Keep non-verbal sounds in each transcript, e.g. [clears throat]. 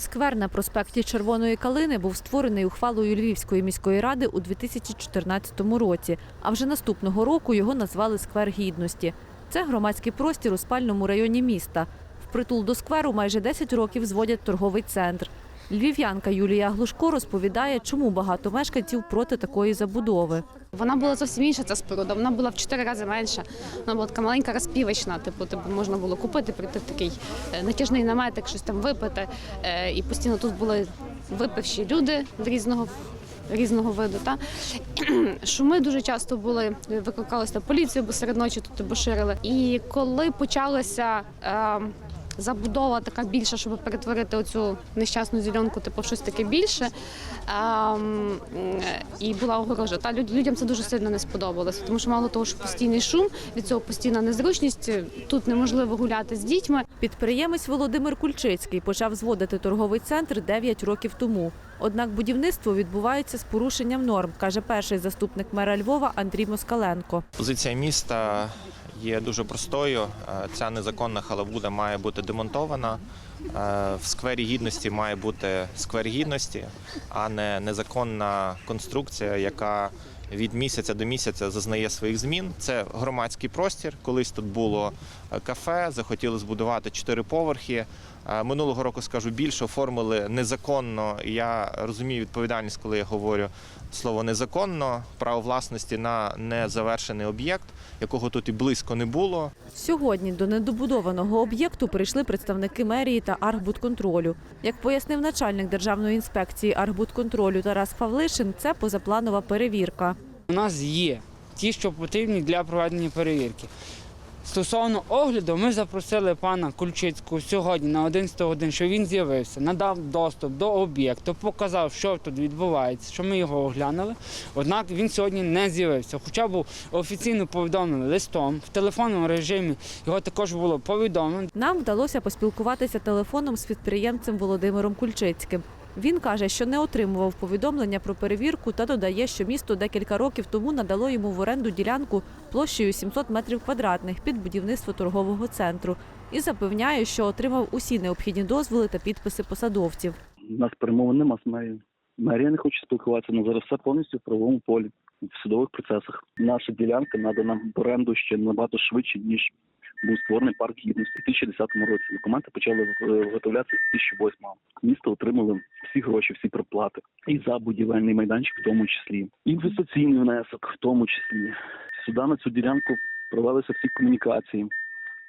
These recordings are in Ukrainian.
Сквер на проспекті Червоної Калини був створений ухвалою Львівської міської ради у 2014 році. А вже наступного року його назвали Сквер Гідності. Це громадський простір у спальному районі міста. Впритул до скверу майже 10 років зводять торговий центр. Львів'янка Юлія Глушко розповідає, чому багато мешканців проти такої забудови. Вона була зовсім інша ця споруда. Вона була в чотири рази менша. Вона була така маленька розпівочна. Типу, типу можна було купити, прийти в такий е, натяжний наметик, щось там випити. Е, І постійно тут були випивші люди різного. Різного виду, та [clears throat] шуми дуже часто були, викликалися поліцію, бо серед ночі тут дебоширили. І коли почалася е, забудова така більша, щоб перетворити оцю нещасну зеленку, типу щось таке більше, ем, і була огорожа. Та люд- людям це дуже сильно не сподобалося, тому що мало того, що постійний шум, від цього постійна незручність. е, Тут неможливо гуляти з дітьми. Підприємець Володимир Кульчицький почав зводити торговий центр 9 років тому. Однак будівництво відбувається з порушенням норм, каже перший заступник мера Львова Андрій Москаленко. Позиція міста є дуже простою. Е, Ця незаконна халабуда має бути демонтована. Е, В сквері гідності має бути сквер гідності, а не незаконна конструкція, яка від місяця до місяця зазнає своїх змін. Це громадський простір. Колись тут було е, кафе, захотіли збудувати чотири поверхи. Е, Минулого року скажу більше, оформили незаконно. Я розумію відповідальність, коли я говорю слово незаконно, право власності на незавершений об'єкт, якого тут і близько не було. Сьогодні до недобудованого об'єкту прийшли представники мерії та Архбудконтролю. Як пояснив начальник Державної інспекції Архбудконтролю Тарас Павлишин, це позапланова перевірка. У нас є ті, що потрібні для проведення перевірки. Стосовно огляду, ми запросили пана Кульчицького сьогодні на 11 годин, що він з'явився, надав доступ до об'єкту, показав, що тут відбувається, що ми його оглянули. Однак він сьогодні не з'явився. Хоча був офіційно повідомлений листом, в телефонному режимі його також було повідомлено. Нам вдалося поспілкуватися телефоном з підприємцем Володимиром Кульчицьким. Він каже, що не отримував повідомлення про перевірку та додає, що місто декілька років тому надало йому в оренду ділянку площею 700 метрів квадратних під будівництво торгового центру і запевняє, що отримав усі необхідні дозволи та підписи посадовців. У нас перемовин нема з мерією. Мерія не хоче спілкуватися, але зараз все повністю в правовому полі, в судових процесах. Наша ділянка надана в оренду ще набагато швидше, ніж був створений парк гідності у 2010 році. Документи почали е, виготовлятися з 2008 Місто отримали всі гроші, всі проплати. І за будівельний майданчик в тому числі. Інвестиційний внесок в тому числі. Сюди на цю ділянку провелися всі комунікації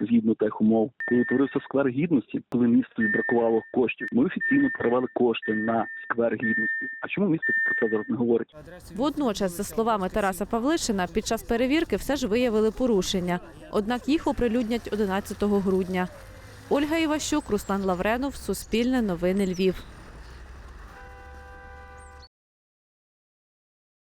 згідно тих умов. Коли утворився сквер гідності, коли місту бракувало коштів, ми офіційно перевели кошти на сквер гідності. А чому місто про це зараз не говорить? Водночас, за словами Тараса Павлишина, під час перевірки все ж виявили порушення. Однак їх оприлюднять 11 грудня. Ольга Іващук, Руслан Лавренов, Суспільне новини Львів.